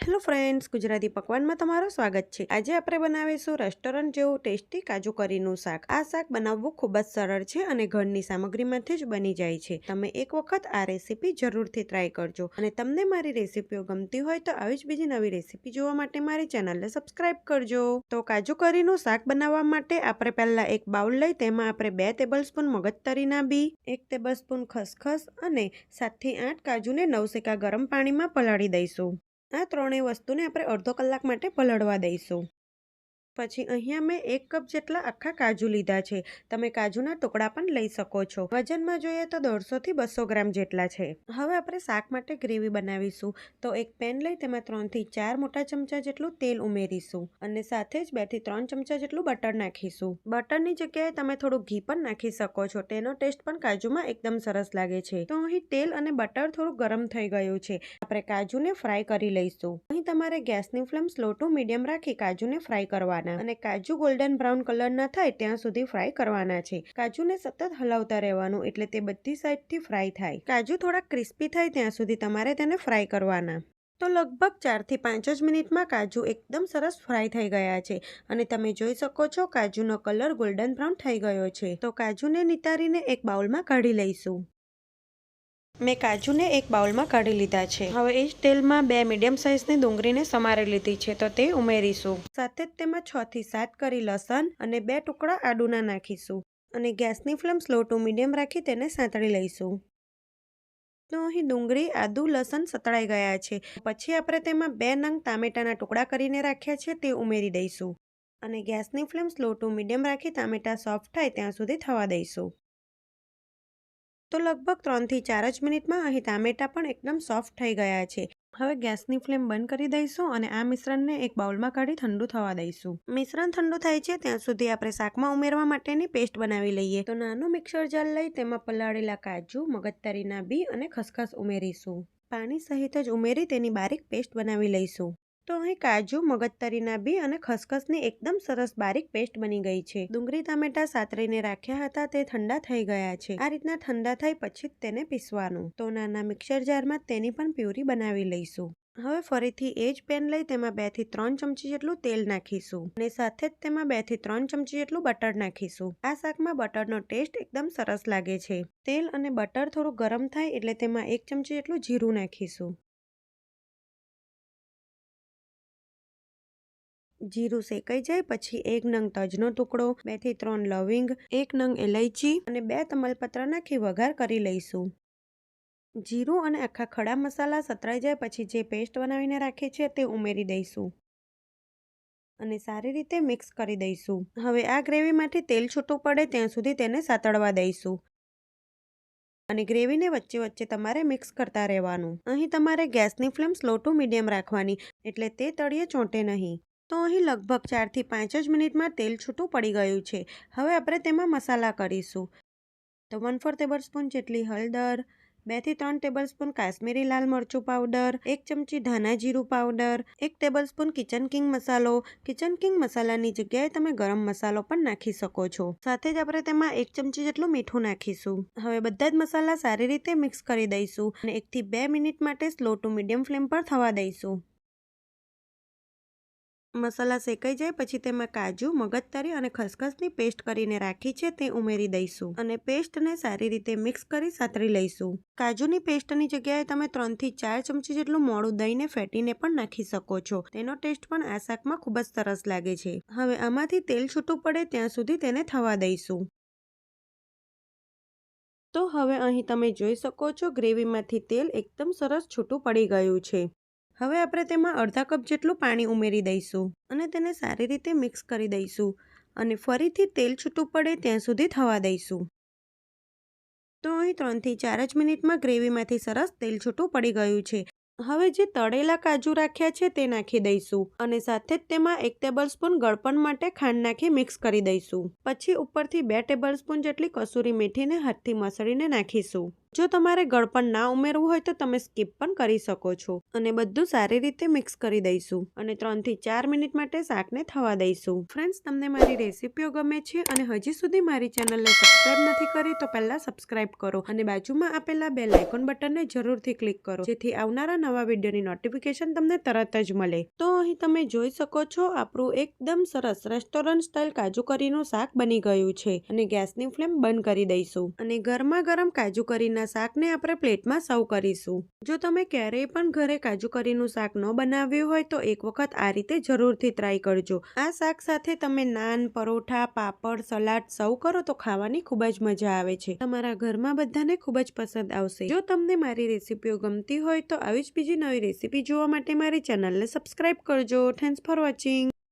Hello friends Gujarati પકવાનમાં તમારું સ્વાગત છે. આજે આપણે બનાવીશું રેસ્ટોરન્ટ જેવું ટેસ્ટી કાજુ કરીનું શાક. આ શાક બનાવવું ખૂબ જ સરળ છે અને ઘરની સામગ્રીમાંથી જ બની જાય છે. તમે એક વખત આ રેસીપી જરૂરથી ટ્રાય કરજો. અને તમને મારી રેસીપીઓ ગમતી હોય તો આવી જ બીજી નવી રેસીપી જોવા માટે મારી ચેનલને સબસ્ક્રાઇબ કરજો. તો કાજુ કરીનું શાક બનાવવા માટે આપણે પહેલાં એક બાઉલ લઈ, તેમાં આપણે બે ટેબલ સ્પૂન મગજતરીના બી એક ટેબલ સ્પૂન ખસખસ અને સાતથી આઠ કાજુને નવસેકા ગરમ પાણીમાં પલાળી દઈશું. આ ત્રણેય વસ્તુને આપણે અડધો કલાક માટે પલળવા દઈશું. પછી અહીંયા મેં એક કપ જેટલા આખા કાજુ લીધા છે. તમે કાજુના ટુકડા પણ લઈ શકો છો. વજનમાં જોઈએ તો દોઢસોથી બસો ગ્રામ જેટલા છે. હવે આપણે શાક માટે ગ્રેવી બનાવીશું. તો એક પેન લઈ તેમાં ત્રણથી ચાર મોટા ચમચા જેટલું તેલ ઉમેરીશું અને સાથે જ બેથી ત્રણ ચમચા જેટલું બટર નાખીશું. બટરની જગ્યાએ તમે થોડું ઘી પણ નાખી શકો છો. તેનો ટેસ્ટ પણ કાજુમાં એકદમ સરસ લાગે છે. તો અહીં તેલ અને બટર થોડું ગરમ થઈ ગયું છે. આપણે કાજુને ફ્રાય કરી લઈશું. અહીં તમારે ગેસની ફ્લેમ સ્લો ટુ મીડિયમ રાખી કાજુને ફ્રાય કરવાના અને કાજુ ગોલ્ડન બ્રાઉન કલરના થાય ત્યાં સુધી ફ્રાય કરવાના છે. કાજુને સતત હલાવતા રહેવાનું એટલે તે બધી સાઈડથી ફ્રાય થાય. કાજુ થોડા ક્રિસ્પી થાય ત્યાં સુધી તમારે તેને ફ્રાય કરવાના. તો લગભગ ચારથી પાંચ જ મિનિટમાં કાજુ એકદમ સરસ ફ્રાય થઈ ગયા છે. અને તમે જોઈ શકો છો કાજુનો કલર ગોલ્ડન બ્રાઉન થઈ ગયો છે. તો કાજુને નિતારીને એક બાઉલમાં કાઢી લઈશું. મેં કાજુને એક બાઉલમાં કાઢી લીધા છે. હવે એ જ તેલમાં બે મીડિયમ સાઇઝની ડુંગળીને સમારી લીધી છે, તો તે ઉમેરીશું. સાથે જ તેમાં છ થી સાત કરી લસણ અને બે ટુકડા આડુના નાખીશું અને ગેસની ફ્લેમ સ્લો ટુ મીડિયમ રાખી તેને સાંતળી લઈશું. તો અહીં ડુંગળી, આદુ, લસણ સતળાઈ ગયા છે. પછી આપણે તેમાં બે નંગ ટામેટાના ટુકડા કરીને રાખ્યા છે, તે ઉમેરી દઈશું અને ગેસની ફ્લેમ સ્લો ટુ મીડિયમ રાખી ટામેટા સોફ્ટ થાય ત્યાં સુધી થવા દઈશું. તો લગભગ ત્રણથી ચાર જ મિનિટમાં અહીં ટામેટા પણ એકદમ સોફ્ટ થઈ ગયા છે. હવે ગેસની ફ્લેમ બંધ કરી દઈશું અને આ મિશ્રણને એક બાઉલમાં કાઢી ઠંડુ થવા દઈશું. મિશ્રણ ઠંડુ થાય છે ત્યાં સુધી આપણે શાકમાં ઉમેરવા માટેની પેસ્ટ બનાવી લઈએ. તો નાનું મિક્સર જાર લઈ તેમાં પલાળેલા કાજુ, મગજતરીના બી અને ખસખસ ઉમેરીશું. પાણી સહિત જ ઉમેરી તેની બારીક પેસ્ટ બનાવી લઈશું. તો અહીં કાજુ, મગજતરીના બી અને ખસખસની એકદમ સરસ બારીક પેસ્ટ બની ગઈ છે. ડુંગળી, ટામેટા સાતરીને રાખ્યા હતા, તે ઠંડા થઈ ગયા છે. આ રીતના ઠંડા થઈ પછી તેને પીસવાનું. તો નાના મિક્સર જારમાં તેની પણ પ્યુરી બનાવી લઈશું. હવે ફરીથી એ જ પેન લઈ તેમાં બેથી ત્રણ ચમચી જેટલું તેલ નાખીશું અને સાથે જ તેમાં બેથી ત્રણ ચમચી જેટલું બટર નાખીશું. આ શાકમાં બટરનો ટેસ્ટ એકદમ સરસ લાગે છે. તેલ અને બટર થોડું ગરમ થાય એટલે તેમાં એક ચમચી જેટલું જીરું નાખીશું. જીરું શેકાઈ જાય, પછી એક નંગ તજનો ટુકડો બેથી ત્રણ લવિંગ, એક નંગ ઇલાયચી અને બે તમલપત્ર નાખી વઘાર કરી લઈશું. જીરું અને આખા ખડા મસાલા સતરાઈ જાય, પછી જે પેસ્ટ બનાવીને રાખી છે તે ઉમેરી દઈશું. અને સારી રીતે મિક્સ કરી દઈશું. હવે આ ગ્રેવીમાંથી તેલ છૂટું પડે ત્યાં સુધી તેને સાતળવા દઈશું. અને ગ્રેવીને વચ્ચે વચ્ચે તમારે મિક્સ કરતા રહેવાનું. અહીં તમારે ગેસની ફ્લેમ સ્લો ટુ મીડિયમ રાખવાની, એટલે તે તળિયે ચોંટે નહીં. તો અહીં લગભગ ચારથી પાંચ જ મિનિટમાં તેલ છૂટું પડી ગયું છે. હવે આપણે તેમાં મસાલા કરીશું. તો વન ફોર ટેબલ સ્પૂન જેટલી હળદર બેથી ત્રણ ટેબલ સ્પૂન કાશ્મીરી લાલ મરચું પાવડર એક ચમચી ધાના જીરું પાવડર એક ટેબલ સ્પૂન કિચન કિંગ મસાલો. કિચન કિંગ મસાલાની જગ્યાએ તમે ગરમ મસાલો પણ નાખી શકો છો. સાથે જ આપણે તેમાં એક ચમચી જેટલું મીઠું નાખીશું. હવે બધા જ મસાલા સારી રીતે મિક્સ કરી દઈશું અને એકથી બે મિનિટ માટે સ્લો ટુ મીડિયમ ફ્લેમ પર થવા દઈશું. મસાલા શેકાઈ જાય, પછી તેમાં કાજુ મગજતરી અને ખસખસની પેસ્ટ કરીને રાખી છે, તે ઉમેરી દઈશું. અને પેસ્ટને સારી રીતે મિક્સ કરી સાતરી લઈશું. કાજુની પેસ્ટની જગ્યાએ તમે ત્રણથી ચાર ચમચી જેટલું મોડું દહીંને ફેટીને પણ નાખી શકો છો. તેનો ટેસ્ટ પણ આ શાકમાં ખૂબ જ સરસ લાગે છે. હવે આમાંથી તેલ છૂટું પડે ત્યાં સુધી તેને થવા દઈશું. તો હવે અહીં તમે જોઈ શકો છો, ગ્રેવીમાંથી તેલ એકદમ સરસ છૂટું પડી ગયું છે. હવે આપણે તેમાં અડધા કપ જેટલું પાણી ઉમેરી દઈશું અને તેને સારી રીતે મિક્સ કરી દઈશું અને ફરીથી તેલ છૂટું પડે ત્યાં સુધી થવા દઈશું. તો અહીં ત્રણથી ચાર જ મિનિટમાં ગ્રેવીમાંથી સરસ તેલ છૂટું પડી ગયું છે. હવે જે તળેલા કાજુ રાખ્યા છે તે નાખી દઈશું અને સાથે જ તેમાં એક ટેબલ સ્પૂન ગળપણ માટે ખાંડ નાખી મિક્સ કરી દઈશું. પછી ઉપરથી બે ટેબલ સ્પૂન જેટલી કસૂરી મેથીને હાથથી મસળીને નાખીશું. જો તમારે ગળપણ ના ઉમેરવું હોય તો તમે સ્કીપ પણ કરી શકો છો અને બધું સારી રીતે મિક્સ કરી દઈશું અને ત્રણથી ચાર મિનિટ માટે શાકને થવા દઈશું. ફ્રેન્ડ્સ, તમને મારી રેસીપીઓ ગમે છે અને હજી સુધી મારી ચેનલને સબસ્ક્રાઇબ નથી કરી તો પહેલાં સબસ્ક્રાઇબ કરો અને બાજુમાં આપેલા બે લાઇકોન બટનને જરૂરથી ક્લિક કરો જેથી આવનારા નવા વિડીયોની નોટિફિકેશન તમને તરત જ મળે. તો અહીં તમે જોઈ શકો છો આપણું એકદમ સરસ રેસ્ટોરન્ટ સ્ટાઇલ કાજુ કરીનું શાક બની ગયું છે અને ગેસની ફ્લેમ બંધ કરી દઈશું અને ગરમા ગરમ કાજુ કરીના શાકને આપણે પ્લેટમાં સર્વ કરીશું. જો તમે ક્યારેય પણ ઘરે કાજુ કરીનું શાક ન બનાવ્યું હોય તો એક વખત આ રીતે જરૂરથી ટ્રાય કરજો. આ શાક સાથે તમે નાન, પરોઠા, પાપડ, સલાડ સર્વ કરો તો ખાવાની ખૂબ જ મજા આવે છે. તમારા ઘરમાં બધાને ખૂબ જ પસંદ આવશે. જો તમને મારી રેસીપીઓ ગમતી હોય તો આવી જ બીજી નવી રેસીપી જોવા માટે મારી ચેનલને સબસ્ક્રાઇબ કરજો. Thanks for watching